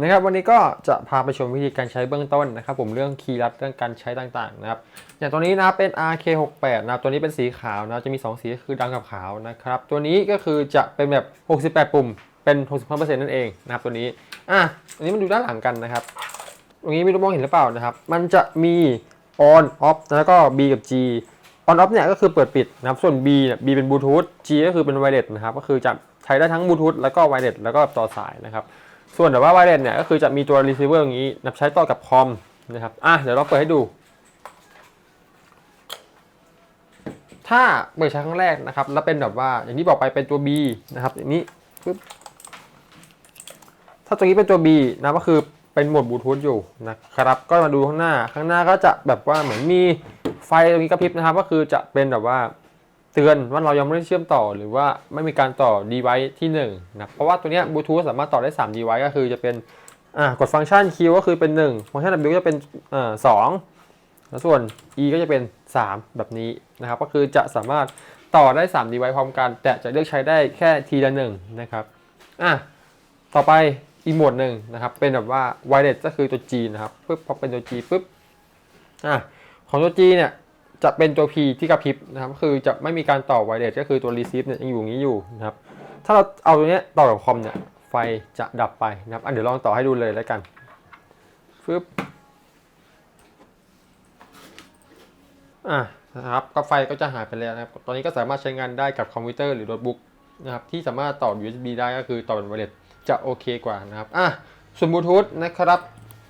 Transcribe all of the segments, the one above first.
นะครับวันนี้ก็จะพาไปชมวิธีการใช้เบื้องต้นนะครับ ผมเรื่องคีย์ลัดเรื่องการใช้ต่างๆนะครับอย่างตัวนี้นะเป็น RK68 นะครับตัวนี้เป็นสีขาวนะจะมี 2 สีคือดำกับขาวนะครับตัวนี้ก็คือจะเป็นแบบ 68 ปุ่มเป็น 65%นั่นเองนะครับตัวนี้อะอันนี้มันดูด้านหลังกันนะครับ ตรงนี้ไม่รู้มองเห็นหรือเปล่านะครับ มันจะมี on off แล้วก็ B กับ G on off เนี่ยก็คือเปิดปิดนะครับส่วน B เนี่ย B เป็นบลูทูธ G ก็คือเป็นไวเลสนะครับก็คือจะใช้ได้ทั้งบลูทูธแล้วก็ไวเลสแล้วก็ต่อสายนะครับ ส่วนแต่ว่าไวเลสเนี่ยก็คือจะมีตัว receiver อย่างนี้นับใช้ต่อกับคอมนะครับอะเดี๋ยวเราเปิดให้ดู ถ้าเปิดใช้ครั้งแรกนะครับ แล้วเป็นแบบว่าอย่างที่บอกไปเป็นตัว B นะครับ อย่างนี้ปึ๊บถ้าตัวนี้เป็นตัว B นะก็คือเป็นโหมดบลูทูธอยู่นะครับ ก็มาดูข้างหน้าข้างหน้าก็จะแบบว่าเหมือนมีไฟตรงนี้กระพริบนะครับ ก็คือจะเป็นแบบว่า เตือนว่าเรายังไม่ได้เชื่อมต่อหรือว่าไม่มีการต่อ device ที่1นะเพราะว่าตัวนี้บลูทูธสามารถต่อได้3 device ก็คือจะเป็นอ่ากดฟังก์ชัน Q ก็คือเป็น 1 ฟังก์ชัน W ก็จะเป็นอ่าสองแล้วส่วน E ก็จะเป็น 3 แบบนี้นะครับ ก็คือจะสามารถต่อได้3 device พร้อมกัน แต่จะเลือกใช้ได้แค่ทีละหนึ่งนะครับอะต่อไปอีกโหมดหนึ่งนะครับ เป็นแบบว่า wireless ก็คือตัว G นะครับปึ๊บพอเป็นตัว G ปึ๊บอะของตัว G เนี่ย จะเป็นตัว P ที่กระพริบนะครับคือจะไม่มีการต่อ wireless ก็คือตัว receive เนี่ยยังอยู่อย่างนี้อยู่นะครับถ้าเราเอาตัวเนี้ยต่อกับคอมเนี่ยไฟจะดับไปนะครับอะเดี๋ยวลองต่อให้ดูเลยแล้วกันปึ๊บอะนะครับก็ไฟก็จะหายไปแล้วนะครับ ตอนนี้ก็สามารถใช้งานได้กับคอมพิวเตอร์หรือโน้ตบุ๊กนะครับที่สามารถต่อ USB ได้ก็คือต่อเป็นไวเลสจะโอเคกว่านะครับอะส่วนบลูทูธนะครับ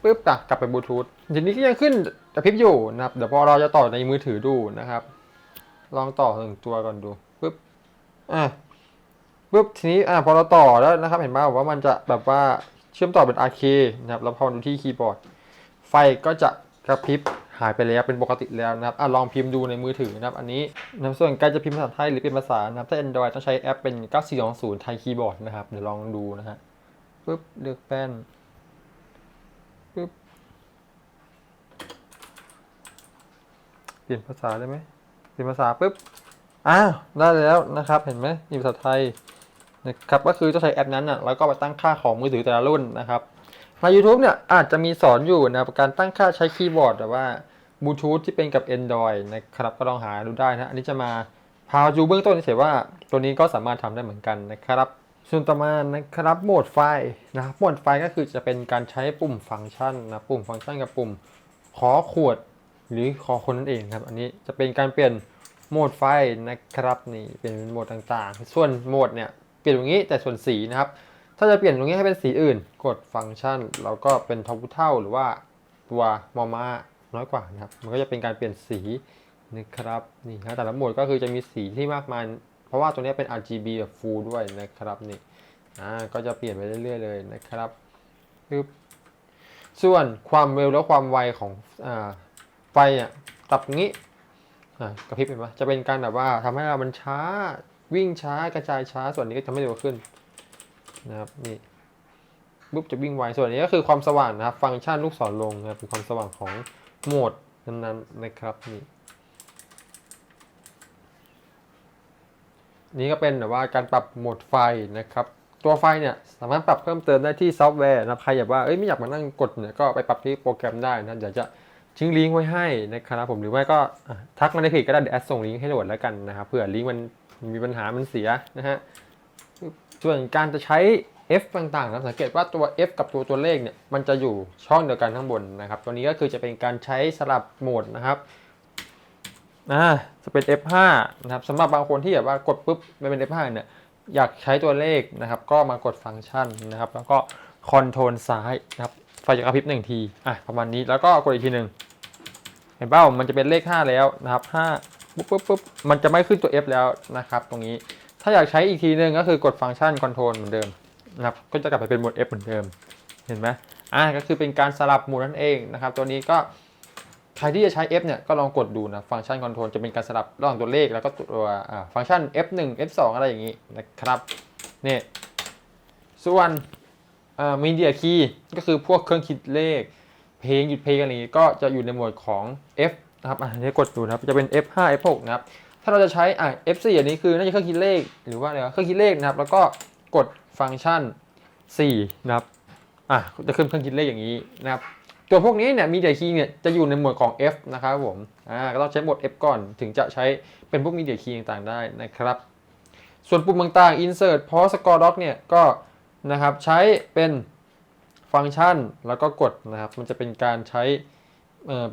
ปึ๊บกลับไปบลูทูธทีนี้ก็ยังขึ้น กระพริบอยู่นะครับ เดี๋ยวพอเราจะต่อในมือถือดูนะครับ ลองต่อหนึ่งตัวก่อนดูปึ๊บอะปึ๊บทีนี้อะพอเราต่อแล้วนะครับ เห็นไหมว่ามันจะแบบว่าเชื่อมต่อเป็น RK นะครับแล้วพอดูที่คีย์บอร์ด ไฟก็จะกระพริบหายไปแล้วเป็นปกติแล้วนะครับอะลองพิมพ์ดูในมือถือนะครับ อันนี้นะส่วนการจะพิมพ์ภาษาไทยหรือเป็นภาษานะครับ ถ้า Android ต้องใช้แอปเป็น 9420 ไทยคีย์บอร์ดนะครับ เดี๋ยวลองดูนะฮะปึ๊บเลือกแป้นปึ๊บ เปลี่ยนภาษาได้ไหมเปลี่ยนภาษาปึ๊บ อ้าวได้แล้วนะครับ เห็นไหมมีภาษาไทยนะครับ ก็คือต้องใช้แอปนั้นอะ แล้วก็ไปตั้งค่าของมือถือแต่ละรุ่นนะครับ ใน YouTube เนี่ยอาจจะมีสอนอยู่นะการตั้งค่าใช้คีย์บอร์ดแต่ว่าบลูทูธที่เป็นกับ Android นะครับ ก็ลองหาดูได้นะ อันนี้จะมาพาดูเบื้องต้นเฉยว่า ตัวนี้ก็สามารถทำได้เหมือนกันนะครับ ส่วนต่อมานะครับโหมดไฟนะครับโหมดไฟก็คือจะเป็นการใช้ปุ่มฟังก์ชันนะ ปุ่มฟังก์ชันกับปุ่มขอขวด หรือขอคนนั่นเองครับ อันนี้จะเป็นการเปลี่ยนโหมดไฟนะครับนี่เป็นโหมดต่างๆ ส่วนโหมดเนี่ยเปลี่ยนอย่างนี้แต่ส่วนสีนะครับ ถ้าจะเปลี่ยนตรงนี้ให้เป็นสีอื่น กดฟังก์ชันแล้วก็เป็นทอพุเท่าหรือว่าตัวมอมาน้อยกว่านะครับ มันก็จะเป็นการเปลี่ยนสีนะครับนี่นะแต่ละโหมดก็คือจะมีสีที่มากมาย เพราะว่าตัวนี้เป็น RGB แบบ full ด้วยนะครับนี่อ่าก็จะเปลี่ยนไปเรื่อย ๆ เลยนะครับปึ๊บส่วนความเร็วและความไวของอ่า ไฟอะตับอย่างนี้อ่ากระพริบเห็นปะจะเป็นการแบบว่าทำให้เรามันช้าวิ่งช้ากระจายช้าส่วนนี้ก็ทำให้เร็วขึ้นนะครับนี่ปุ๊บจะวิ่งไวส่วนนี้ก็คือความสว่างนะครับ ฟังก์ชันลูกศรลงนะครับเป็นความสว่างของโหมดนั้นๆนะครับนี่นี่ก็เป็นแบบว่าการปรับโหมดไฟนะครับ ตัวไฟเนี่ยสามารถปรับเพิ่มเติมได้ที่ซอฟต์แวร์นะใครอยากว่าเอ้ยไม่อยากมานั่งกดเนี่ยก็ไปปรับที่โปรแกรมได้นะเดี๋ยวจะ ทิ้งลิงก์ไว้ให้นะครับผมหรือไม่ก็ทักมาในเพจก็ได้เดี๋ยวแอดส่งลิงก์ให้โหลดแล้วกันนะครับเผื่อลิงก์มันมีปัญหามันเสียนะฮะส่วนการจะใช้ F ต่างๆนะสังเกตว่าตัว F กับตัวตัวเลขเนี่ยมันจะอยู่ช่องเดียวกันข้างบนนะครับ ตัวนี้ก็คือจะเป็นการใช้สลับโหมดนะครับอ่าจะเป็น F5 นะครับสำหรับบางคนที่แบบว่ากดปุ๊บไม่เป็น F5 เนี่ยอยากใช้ตัวเลขนะครับ ก็มากดฟังก์ชันนะครับ แล้วก็คอนโทรลซ้ายนะครับไฟจะกระพริบหนึ่งทีอะประมาณนี้แล้วก็กดอีกทีหนึ่ง เห็นเปล่ามันจะเป็นเลข 5 แล้วนะครับ5ปุ๊บปุ๊บปุ๊บมันจะไม่ขึ้นตัว F แล้วนะครับ ตรงนี้ถ้าอยากใช้อีกทีนึงก็คือกดฟังก์ชันคอนโทรลเหมือนเดิมนะครับก็จะกลับไปเป็นหมด F เหมือนเดิม เห็นไหมอ่าก็คือเป็นการสลับหมดนั่นเองนะครับ ตัวนี้ก็ใครที่จะใช้ F เนี่ยก็ลองกดดูนะฟังก์ชันคอนโทรลจะเป็นการสลับระหว่างตัวเลขแล้วก็ตัวฟังก์ชัน F1 F2 อะไรอย่างนี้นะครับนี่ส่วนมีเดียคีย์ก็คือพวกเครื่องคิดเลข เพลงหยุดเพลงอะไรอย่างนี้ก็จะอยู่ในหมวดของ F นะครับอ่าให้กดดูนะครับจะเป็น F5 F6 นะครับถ้าเราจะใช้อะ F4 อันนี้คือน่าจะเครื่องคิดเลขหรือว่าอะไรเครื่องคิดเลขนะครับ แล้วก็กดฟังก์ชัน 4 นะครับอะจะขึ้นเครื่องคิดเลขอย่างนี้นะครับตัวพวกนี้เนี่ยมีเดียคีย์เนี่ยจะอยู่ในหมวดของ F นะครับผมอ่าก็ต้องใช้โหมด F ก่อนถึงจะใช้เป็นพวกมีเดียคีย์ต่างๆได้นะครับ ส่วนปุ่มต่างๆ insert pause score doc เนี่ยก็นะครับใช้เป็น ฟังก์ชันแล้วก็กดนะครับ มันจะเป็นการใช้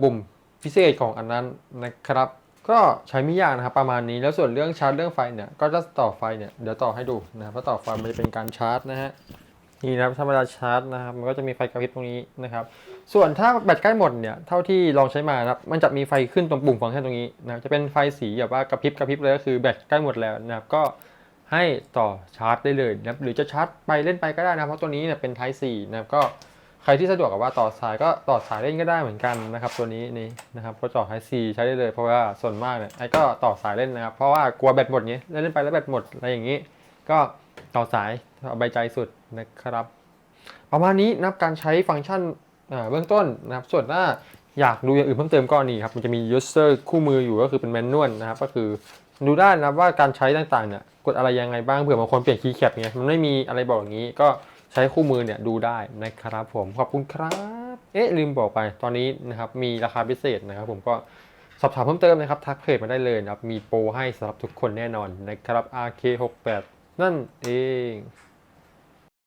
ปุ่มพิเศษของอันนั้นนะครับ ก็ใช้ไม่ยากนะครับประมาณนี้แล้วส่วนเรื่องชาร์จเรื่องไฟเนี่ยก็จะต่อไฟเนี่ยเดี๋ยวต่อให้ดูนะครับเพราต่อไฟมันจะเป็นการชาร์จนะฮะนี่นะครับถ้าเวลาชาร์จนะครับมันก็จะมีไฟกระพริบตรงนี้นะครับ ส่วนถ้าแบตใกล้หมดเนี่ยเท่าที่ลองใช้มานะครับมันจะมีไฟขึ้นตรงปุ่มฟังก์ชันตรงนี้นะครับจะเป็นไฟสีแบบว่ากระพริบกระพริบเลยก็คือแบตใกล้หมดแล้วนะครับก็ ให้ต่อชาร์จได้เลยนะครับหรือจะชาร์จไปเล่นไปก็ได้นะครับเพราะตัวนี้เนี่ยเป็น Type C นะครับก็ใครที่สะดวกกับว่าต่อสายก็ต่อสายเล่นก็ได้เหมือนกันนะครับตัวนี้นี่นะครับก็ต่อ Type C ใช้ได้เลยเพราะว่าส่วนมากเนี่ยไอ้ก็ต่อสายเล่นนะครับเพราะว่ากลัวแบตหมดเงี้ยเล่นไปแล้วแบตหมดอะไรอย่างนี้ ก็ต่อสายเอาใบใจสุดนะครับ ประมาณนี้นะับการใช้ฟังก์ชันเบื้องต้นนะครับส่วนถ้าอยากดูอย่างอื่นเพิ่มเติมก็นี่ครับมันจะมี user คู่มืออยู่ก็คือเป็นแมนนวลนะครับก็คือ ดูได้นะว่าการใช้ต่างๆเนี่ยกดอะไรยังไงบ้างเผื่อบางคนเปลี่ยนคีย์แคปไงมันไม่มีอะไรบอกอย่างนี้ ก็ใช้คู่มือเนี่ยดูได้นะครับผมขอบคุณครับ เอ๊ะลืมบอกไปตอนนี้นะครับมีราคาพิเศษนะครับ ผมก็สอบถามเพิ่มเติมนะครับทักเพจมาได้เลยนะครับมีโปรให้สำหรับทุกคนแน่นอนนะครับ RK68 นั่นเอง